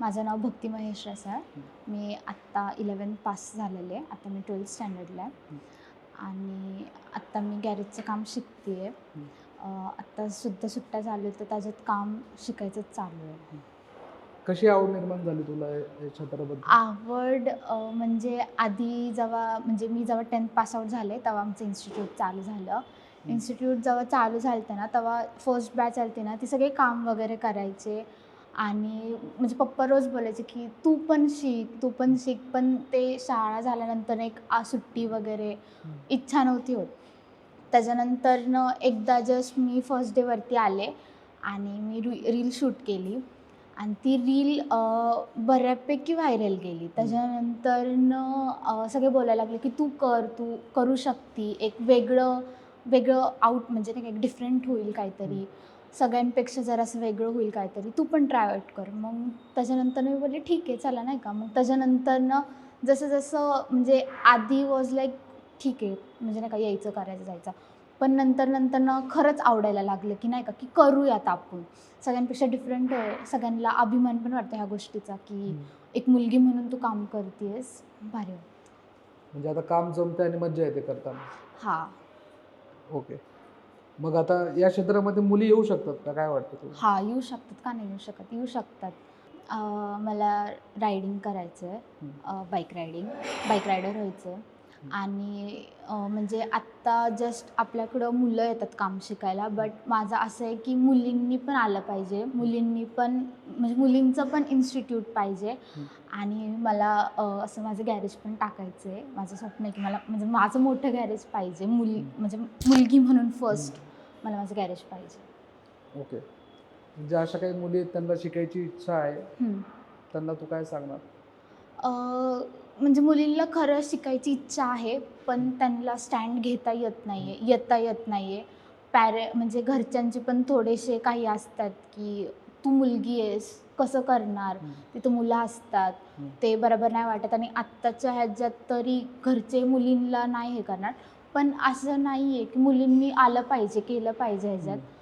माझं नाव भक्ती महेश रसाळ. मी आत्ता eleven pass झालेले आहे. आता मी ट्वेल्थ स्टँडर्डला आहे. आणि आत्ता मी गॅरेजचं काम शिकते आहे आत्ता सुद्धा सुट्ट्या चालू आहेत तर त्याच्यात काम शिकायचंच चालू आहे. कशी आवड निर्माण झाली तुला या क्षेत्राबद्दल? आवड अ, म्हणजे आधी जेव्हा म्हणजे मी जेव्हा टेन्थ पासआउट झाले तेव्हा आमचं इन्स्टिट्यूट चालू झालं. इन्स्टिट्यूट जेव्हा चालू झालं ना तेव्हा फर्स्ट बॅच आलते ना ती सगळे काम वगैरे करायचे. आणि म्हणजे पप्पा रोज बोलायचे की तू पण शिक तू पण शिक. पण ते शाळा झाल्यानंतर एक आ सुट्टी वगैरे इच्छा नव्हती होत. त्याच्यानंतरनं एकदा जस्ट मी फर्स्ट डेवरती आले आणि मी री रील शूट केली. आणि ती रील बऱ्यापैकी व्हायरल गेली. त्याच्यानंतरनं सगळे बोलायला लागले की तू कर तू करू शकती. एक वेगळं वेगळं आउट म्हणजे नाही का एक डिफरंट होईल काहीतरी. सगळ्यांपेक्षा जरासं वेगळं होईल काहीतरी. तू पण ट्राय आउट कर. मग त्याच्यानंतर मी बोलले ठीक आहे चला नाही का? मग त्याच्यानंतरनं जसं जसं म्हणजे आधी वॉज लाईक ठीक आहे म्हणजे नाही का यायचं करायचं जायचं. पण नंतर नंतरनं खरंच आवडायला लागलं की नाही का की करूयात आपण. सगळ्यांपेक्षा डिफरंट आहे. सगळ्यांना अभिमान पण वाटतो ह्या गोष्टीचा की एक मुलगी म्हणून तू काम करतेस भारी. म्हणजे आता काम जमते आणि मज्जा येते करताना. हा. ओके मग आता या क्षेत्रामध्ये मुली येऊ शकतात का? काय वाटतं तुला हा येऊ शकतात का नाही येऊ शकत? येऊ शकतात. अं, मला रायडिंग करायचं आहे बाईक रायडिंग बाईक रायडर व्हायचं आहे आणि म्हणजे आत्ता जस्ट आपल्याकडं मुलं येतात काम शिकायला बट माझं असं आहे की मुलींनी पण आलं पाहिजे मुलींनी पण म्हणजे मुलींचं पण इन्स्टिट्यूट पाहिजे. आणि मला असं माझं गॅरेज पण टाकायचं आहे माझं स्वप्न आहे की मला म्हणजे माझं मोठं गॅरेज पाहिजे मुली. म्हणजे मुलगी म्हणून फर्स्ट मला माझं गॅरेज पाहिजे ओके म्हणजे अशा काही मुली त्यांना शिकायची इच्छा आहे. त्यांना तू काय सांगणार म्हणजे मुलींना खरं शिकायची इच्छा आहे पण त्यांना स्टँड घेता येत नाही आहे येता येत नाही आहे पॅरे म्हणजे घरच्यांचे पण थोडेसे काही असतात की तू मुलगी आहेस कसं करणार? तिथं मुलं असतात. ते बरोबर नाही वाटत आणि आत्ताच्या ह्याच्यात तरी घरचे मुलींना नाही हे करणार. पण असं नाही आहे की मुलींनी आलं पाहिजे केलं पाहिजे ह्याच्यात.